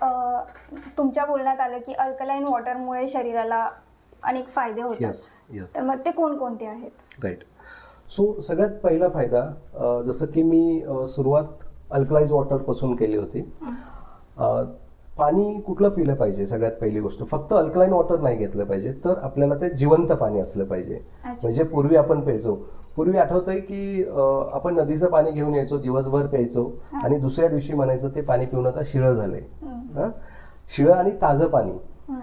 तुमच्या बोलण्यात आलं की अल्कलाईन वॉटरमुळे शरीराला अनेक फायदे होतात. तर मग ते कोणकोणते आहेत? राईट सो सगळ्यात पहिला फायदा जसं की मी सुरुवात अल्कलाइज वॉटरपासून केली होती. पाणी कुठलं पिलं पाहिजे? सगळ्यात पहिली गोष्ट. फक्त अल्कलाईन वॉटर नाही घेतलं पाहिजे तर आपल्याला ते जिवंत पाणी असलं पाहिजे. म्हणजे पूर्वी आपण प्यायचो. पूर्वी आठवतंय की आपण नदीचं पाणी घेऊन यायचो दिवसभर प्यायचो आणि दुसऱ्या दिवशी म्हणायचं ते पाणी पिऊ नका शिळं झालंय हं? शिळं आणि ताजं पाणी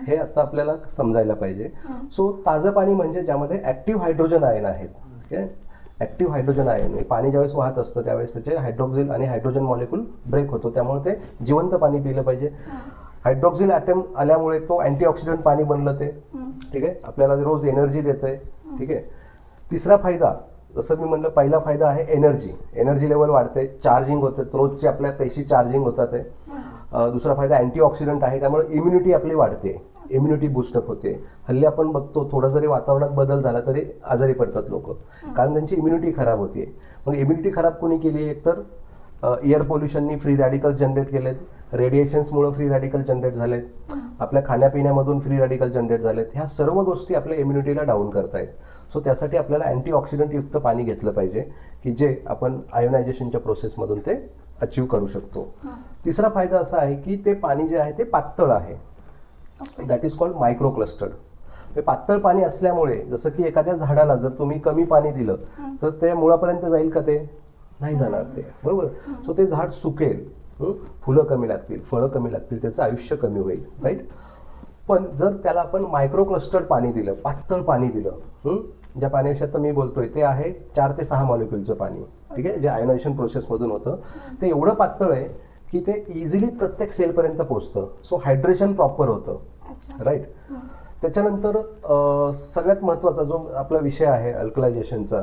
हे. आता आपल्याला समजायला पाहिजे. सो ताजं पाणी म्हणजे ज्यामध्ये ऍक्टिव्ह हायड्रोजन आयन आहेत. ठीक आहे ऍक्टिव्ह हायड्रोजन आयन म्हणजे पाणी ज्यावेळेस वाहत असतं त्यावेळेस त्याचे हायड्रोक्झिल आणि हायड्रोजन मॉलिक्यूल ब्रेक होतो. त्यामुळे ते जिवंत पाणी पिलं पाहिजे. हायड्रोक्झिल ॲटम आल्यामुळे तो अँटीऑक्सिडंट पाणी बनलं ते. ठीक आहे? आपल्याला रोज एनर्जी देतंय. ठीक आहे? तिसरा फायदा जसं मी म्हणलं पहिला फायदा आहे एनर्जी एनर्जी लेवल वाढते चार्जिंग होते. रोजची आपल्या पेशी चार्जिंग होतात आहे दुसरा फायदा अँटीऑक्सिडंट आहे. त्यामुळे इम्युनिटी आपली वाढते. इम्युनिटी बुस्टअप होते. हल्ली आपण बघतो थोडा जरी वातावरणात बदल झाला तरी आजारी पडतात लोक. कारण त्यांची इम्युनिटी खराब होते मग इम्युनिटी खराब कोणी केली आहे एकतर एअर पोल्युशननी फ्री रॅडिकल जनरेट केलेत. रेडिएशन्समुळे फ्री रॅडिकल जनरेट झालेत. आपल्या खाण्यापिण्यामधून फ्री रॅडिकल जनरेट झालेत. ह्या सर्व गोष्टी आपल्या इम्युनिटीला डाऊन करतायत. सो त्यासाठी आपल्याला अँटीऑक्सिडंट युक्त पाणी घेतलं पाहिजे की जे आपण आयोनायझेशनच्या प्रोसेसमधून ते अचीव करू शकतो. तिसरा फायदा असा आहे की ते पाणी जे आहे ते पातळ आहे. That is called micro clustered हे पातळ पाणी असल्यामुळे जसं की एखाद्या झाडाला जर तुम्ही कमी पाणी दिलं तर ते मुळापर्यंत जाईल का ते? नाही जाणार ते. बरोबर? सो ते झाड सुकेल? फुलं कमी लागतील फळं कमी लागतील त्याचं आयुष्य कमी होईल राईट पण जर त्याला आपण मायक्रो क्लस्टर्ड पाणी दिलं पातळ पाणी दिलं? ज्या पाण्याविषयी आता मी बोलतोय ते आहे चार ते सहा मॉलिक्युलचं पाणी ठीक आहे? जे आयोनायझेशन प्रोसेसमधून होतं. ते एवढं पातळ आहे की ते इझिली प्रत्येक सेलपर्यंत पोचतं सो हायड्रेशन प्रॉपर होतं. राईट त्याच्यानंतर सगळ्यात महत्त्वाचा जो आपला विषय आहे अल्कलायझेशनचा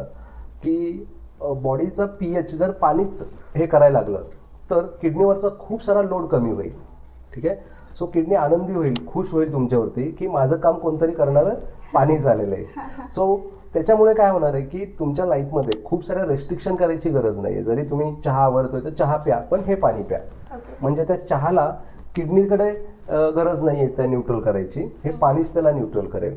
की बॉडीचा पी एच जर पाणीच हे करायला लागलं तर किडनीवरचा खूप सारा लोड कमी होईल. ठीक आहे? सो किडनी आनंदी होईल खुश होईल तुमच्यावरती की माझं काम कोणतरी करणारं पाणी झालेलं आहे. सो त्याच्यामुळे काय होणार आहे की तुमच्या लाईफमध्ये खूप साऱ्या रेस्ट्रिक्शन करायची गरज नाही आहे. जरी तुम्ही चहा आवडतोय तर चहा प्या पण हे पाणी प्या. म्हणजे त्या चहाला किडनीकडे गरज नाही आहे त्या न्यूट्रल करायची. हे पाणीच त्याला न्यूट्रल करेल.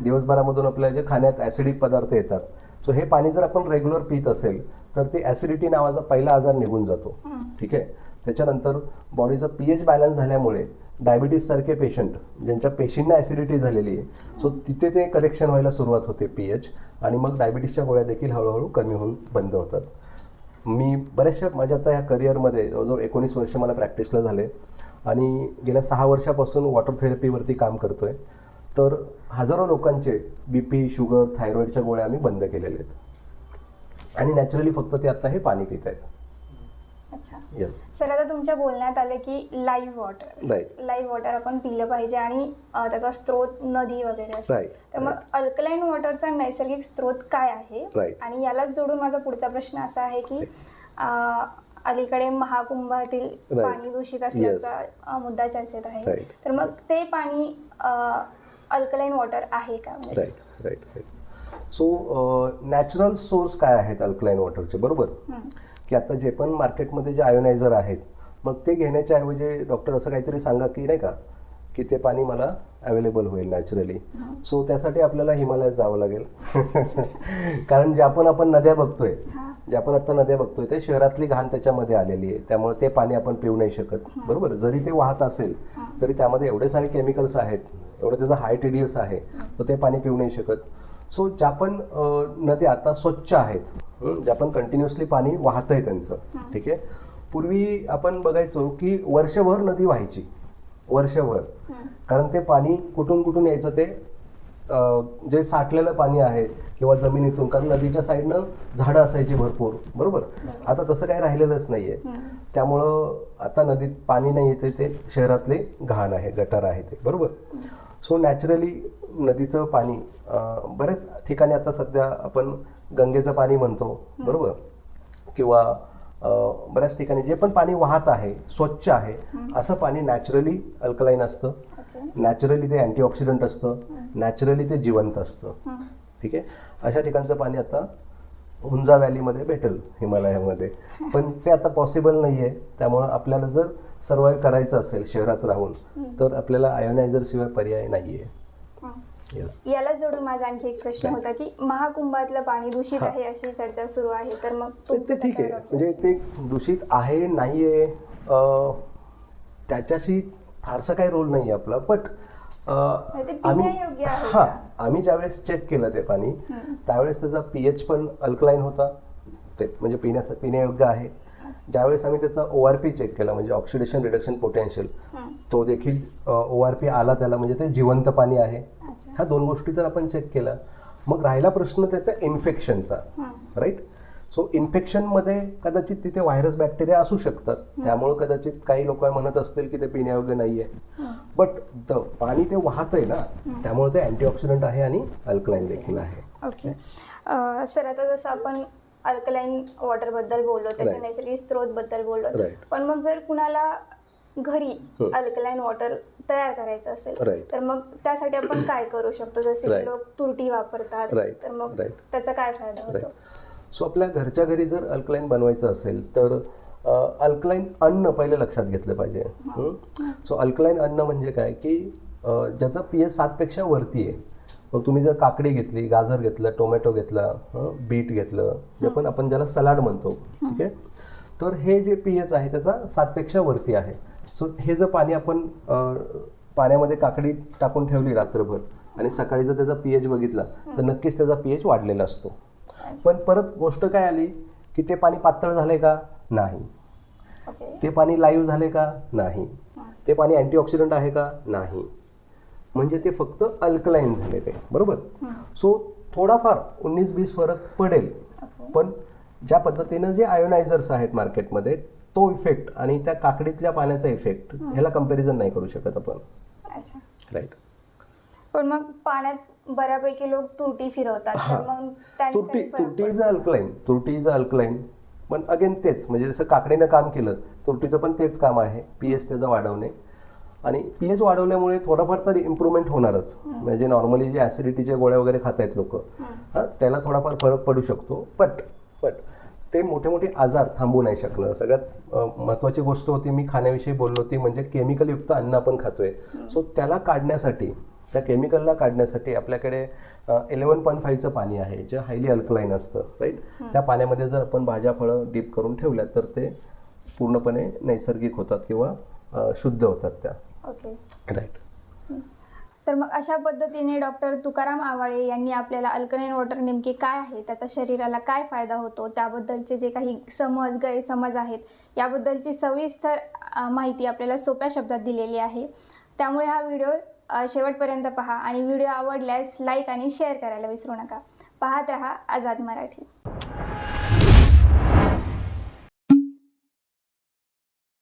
दिवसभरामधून आपल्या जे खाण्यात ॲसिडिक पदार्थ येतात. सो हे पाणी जर आपण रेग्युलर पित असेल तर ते ॲसिडिटी नावाचा पहिला आजार निघून जातो. ठीक आहे? त्याच्यानंतर बॉडीचा पी एच बॅलन्स झाल्यामुळे डायबिटीजसारखे पेशंट ज्यांच्या पेशींना ॲसिडिटी झालेली आहे सो तिथे ते करेक्शन व्हायला सुरुवात होते पी एच आणि मग डायबिटीजच्या गोळ्या देखील हळूहळू कमी होऊन बंद होतात. मी बऱ्याचशा माझ्या आता ह्या करिअरमध्ये जवळजवळ एकोणीस वर्ष मला प्रॅक्टिसला झाले आणि गेल्या सहा वर्षापासून वॉटर थेरपीवरती काम करतो आहे तर हजारो लोकांचे बी पी शुगर थायरॉईडच्या गोळ्या आम्ही बंद केलेल्या आहेत. आणि नॅचरली फक्त ते आता हे पाणी पित आहेत अच्छा. येस सर आता तुमच्या बोलण्यात आलं की लाईव्ह वॉटर लाईव्ह वॉटर आपण पिलं पाहिजे आणि अ, त्याचा स्त्रोत नदी वगैरे असतो. तर मग अल्कलाईन वॉटरचा नैसर्गिक स्त्रोत काय आहे? Right. आणि यालाच जोडून माझा पुढचा प्रश्न असा आहे की अ, अलीकडे महाकुंभातील Right. पाणी दूषित असल्याचा अ, मुद्दा चर्चेत आहे. Right. तर मग ते पाणी अल्कलाईन वॉटर आहे का? म्हणजे right right right so natural source काय आहेत अल्कलाईन वॉटरचे बरोबर? हं. की आता जे पण मार्केटमध्ये जे आयोनायझर आहेत मग ते घेण्याच्या ऐवजी डॉक्टर असं काहीतरी सांगा की नाही का की ते पाणी मला अवेलेबल होईल नॅचरली. सो त्यासाठी आपल्याला हिमालयात जावं लागेल. कारण ज्या पण आपण नद्या बघतोय. ज्या पण आता नद्या बघतोय ते शहरातली घाण त्याच्यामध्ये आलेली आहे. त्यामुळे ते पाणी आपण पिऊ नाही शकत. बरोबर? जरी ते वाहत असेल तरी त्यामध्ये एवढे सारे केमिकल्स आहेत एवढं त्याचं हाय टीडीएस आहे तर ते पाणी पिऊ नाही शकत. सो ज्या पण नद्या आता स्वच्छ आहेत हं, ज्या पण कंटिन्युअसली पाणी वाहतंय त्यांचं. ठीक आहे? पूर्वी आपण बघायचो की वर्षभर नदी व्हायची. वर्षभर. कारण ते पाणी कुठून कुठून यायचं ते जे साठलेलं पाणी आहे किंवा जमिनीतून कारण नदीच्या साईडनं झाडं असायची भरपूर. बरोबर? आता तसं काही राहिलेलंच नाहीये. त्यामुळं आता नदीत पाणी नाही येते ते शहरातले घाण आहे गटार आहे ते. बरोबर? सो नॅचरली नदीचं पाणी बऱ्याच ठिकाणी आता सध्या आपण गंगेचं पाणी म्हणतो बरोबर? किंवा बऱ्याच ठिकाणी जे पण पाणी वाहत आहे स्वच्छ आहे असं पाणी नॅचरली अल्कलाईन असतं. नॅचरली ते अँटीऑक्सिडंट असतं. नॅचरली ते जिवंत असतं. ठीक आहे? अशा ठिकाणचं पाणी आता हुंजा व्हॅलीमध्ये भेटेल हिमालयामध्ये. पण ते आता पॉसिबल नाही आहे त्यामुळं आपल्याला जर सर्वाईव्ह करायचं असेल शहरात राहून तर आपल्याला आयोनायझर शिवाय पर्याय नाहीये. हं. याला जोडून माझा आणखी एक प्रश्न होता की महाकुंभातलं पाणी दूषित आहे अशी चर्चा सुरू आहे तर मग ते ठीक आहे. म्हणजे ते दूषित आहे नाही आहे त्याच्याशी फारसा काही रोल नाही आपला बट आहे हा? आम्ही ज्यावेळेस चेक केलं ते पाणी त्यावेळेस त्याचा पीएच पण अल्कलाईन होता. ते म्हणजे पिण्यास पिण्यायोग्य आहे. ज्यावेळेस आम्ही त्याचा ओ आर पी चेक केला म्हणजे ऑक्सिडेशन रिडक्शन पोटेन्शियल. तो देखील ओ आर पी आला त्याला म्हणजे ते जिवंत पाणी आहे. ह्या दोन गोष्टी तर आपण चेक केल्या. मग राहिला प्रश्न त्याचा इन्फेक्शनचा. राईट सो इन्फेक्शनमध्ये कदाचित तिथे व्हायरस बॅक्टेरिया असू शकतात. त्यामुळे कदाचित काही लोक म्हणत असतील की ते पिण्यायोग्य नाहीये. बट द पाणी ते वाहतंय ना त्यामुळे ते अँटीऑक्सिडंट आहे आणि अल्कलाईन देखील आहे. ओके सर आता जसं आपण अल्कलाईन वॉटरबद्दल बोललो त्याच्या. नैसर्गिक स्त्रोत बद्दल बोललो. पण मग जर कुणाला घरी. अल्कलाईन वॉटर तयार करायचं असेल Right. तर मग त्यासाठी आपण काय करू शकतो? जसे Right. लोक तुरटी वापरतात Right. तर मग Right. त्याचा काय फायदा होतो? राईट सो आपल्या घरच्या घरी जर अल्कलाईन बनवायचं असेल तर अल्कलाईन अन्न पहिले लक्षात घेतलं पाहिजे. सो अल्कलाईन अन्न म्हणजे काय? की अ, ज्याचा पी एच सातपेक्षा वरती आहे. मग तुम्ही जर काकडी घेतली गाजर घेतलं टोमॅटो घेतला हं, बीट घेतलं जे पण आपण ज्याला सलाड म्हणतो ठीक आहे? तर हे जे पी एच आहे त्याचा सातपेक्षा वरती आहे. सो हे जर पाणी आपण पाण्यामध्ये काकडी टाकून ठेवली रात्रभर आणि सकाळी जर त्याचा पी एच बघितला तर नक्कीच त्याचा पी एच वाढलेला असतो. पण परत गोष्ट काय आली की ते पाणी पातळ झाले का? नाही. ते पाणी लाईव्ह झाले का? नाही. ते पाणी अँटीऑक्सिडंट आहे का? नाही. म्हणजे ते फक्त अल्कलाईन झाले ते. बरोबर? सो थोडाफार उन्नीस बीस फरक पडेल. पण ज्या पद्धतीनं जे आयोनायझर्स आहेत मार्केटमध्ये तो इफेक्ट आणि त्या काकडीतल्या पाण्याचा इफेक्ट ह्याला कंपॅरिझन नाही करू शकत आपण. अच्छा. राईट पण मग पाण्यात बऱ्यापैकी लोक तुरटी फिरवतात तर मग त्याने तुरटी काही फरक तुरटी पडतो? इज अल्कलाईन तुरटी इज अल्कलाईन पण अगेन तेच म्हणजे जसं काकडीनं काम केलं तुरटीचं पण तेच काम आहे. पी एच त्याचं वाढवणे. आणि पी एच वाढवल्यामुळे थोडाफार तरी इम्प्रूव्हमेंट होणारच. म्हणजे नॉर्मली जे ॲसिडिटीच्या गोळ्या वगैरे खात आहेत लोक हां त्याला थोडाफार फरक पडू शकतो. बट बट ते मोठे मोठे आजार थांबवू नाही शकणार सगळ्यात महत्त्वाची गोष्ट होती मी खाण्याविषयी बोललो ती म्हणजे केमिकलयुक्त अन्न आपण खातोय. सो त्याला काढण्यासाठी त्या केमिकलला काढण्यासाठी आपल्याकडे इलेवन पॉईंट फाईव्हचं पाणी आहे जे हायली अल्कलाईन असतं राईट त्या पाण्यामध्ये जर आपण भाज्या फळं डीप करून ठेवल्या तर ते पूर्णपणे नैसर्गिक होतात किंवा शुद्ध होतात त्या. ओके राईट तर मग अशा पद्धतीने डॉक्टर तुकाराम आवाळे यांनी आपल्याला अल्कनेन वॉटर नेमके काय आहे त्याचा शरीराला काय फायदा होतो त्याबद्दलचे जे काही समज गैरसमज आहेत याबद्दलची सविस्तर माहिती आपल्याला सोप्या शब्दात दिलेली आहे. त्यामुळे हा व्हिडिओ शेवटपर्यंत पहा आणि व्हिडिओ आवडल्यास लाईक आणि शेअर करायला विसरू नका. पाहत रहा आझाद मराठी.